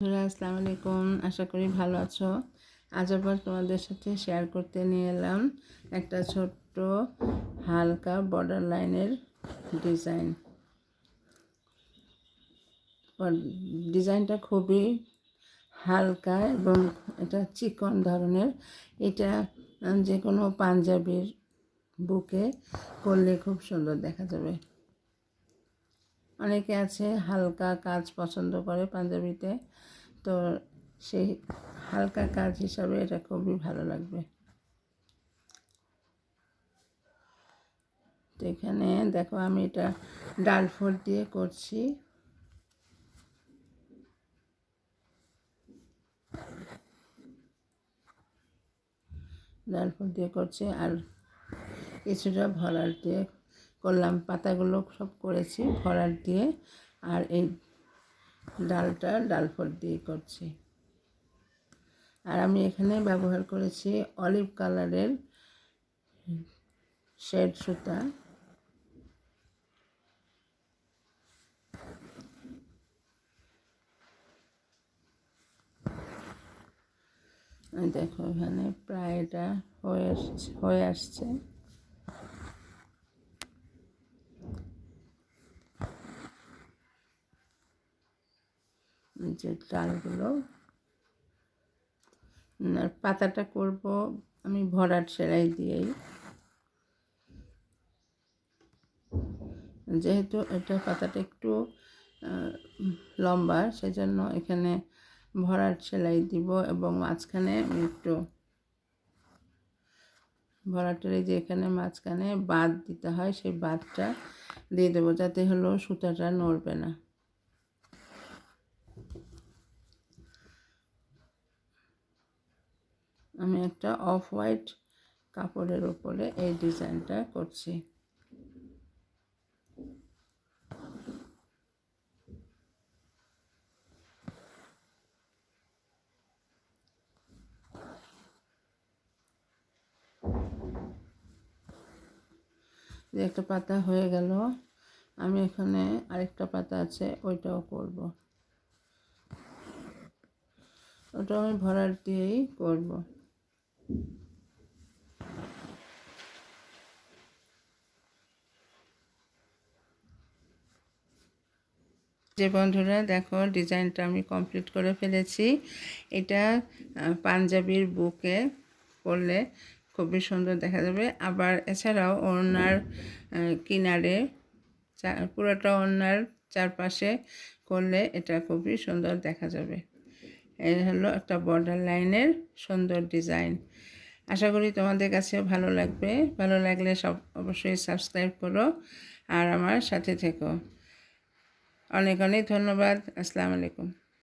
বন্ধুরা, আসসালামু আলাইকুম। আশা করি ভালো আছো। আজ আবার তোমাদের সাথে শেয়ার করতে নিয়ে এলাম একটা ছোট্ট, হালকা বর্ডার লাইনের ডিজাইন ডিজাইনটা খুবই হালকা এবং এটা চিকন ধরনের। এটা যে কোনো পাঞ্জাবির বুকে করলে খুব সুন্দর দেখা যাবে। অনেকে আছে হালকা কাজ পছন্দ করে পাঞ্জাবিতে। তো সেই হালকা কাজ হিসাবে এটা খুবই ভালো লাগবে। তো এখানে দেখো আমি এটা ডাল ফোর দিয়ে করছি। ডাল ফোর দিয়ে করছি আর কিছুটা ভরার দিয়ে করলাম, পাতাগুলো সব করেছি ভরার দিয়ে আর এই ডালটা ডাল ফোর দিয়ে করছি। আর আমি এখানে ব্যবহার করেছি অলিভ কালারের শেড সুতা। দেখো এখানে প্রায় এটা হয়ে আসছে হয়ে আসছে। যে ডালগুলো। আর পাতাটা করব আমি ভরাট সেলাই দিয়েই। যেহেতু এটা পাতাটা একটু লম্বা, সেজন্য এখানে ভরাট সেলাই দিব এবং মাঝখানে আমি একটু ভরাটের যে এখানে মাঝখানে বাদ দিতে হয়, সেই বাদটা দিয়ে দেবো যাতে হলো সুতাটা নড়বে না। আমি একটা অফ হোয়াইট কাপড়ের উপরে এই ডিজাইনটা করছি। যে একটা পাতা হয়ে গেল, আমি এখানে আরেকটা পাতা আছে, ওইটাও করব। ওটা আমি ভরার দিয়েই করব। যে বন্ধুরা, দেখো, ডিজাইনটা আমি কমপ্লিট করে ফেলেছি। এটা পাঞ্জাবির বুকে পরলে খুবই সুন্দর দেখা যাবে। আবার এছাড়াও ওনার কিনারে পুরোটা ওনার চারপাশে করলে এটা খুবই সুন্দর দেখা যাবে। এই হলো একটা বর্ডার লাইনের সুন্দর ডিজাইন আশা করি তোমাদের কাছেও ভালো লাগবে। ভালো লাগলে সব অবশ্যই সাবস্ক্রাইব করো আর আমার সাথে থেকো। অনেক অনেক ধন্যবাদ। আসসালামু আলাইকুম।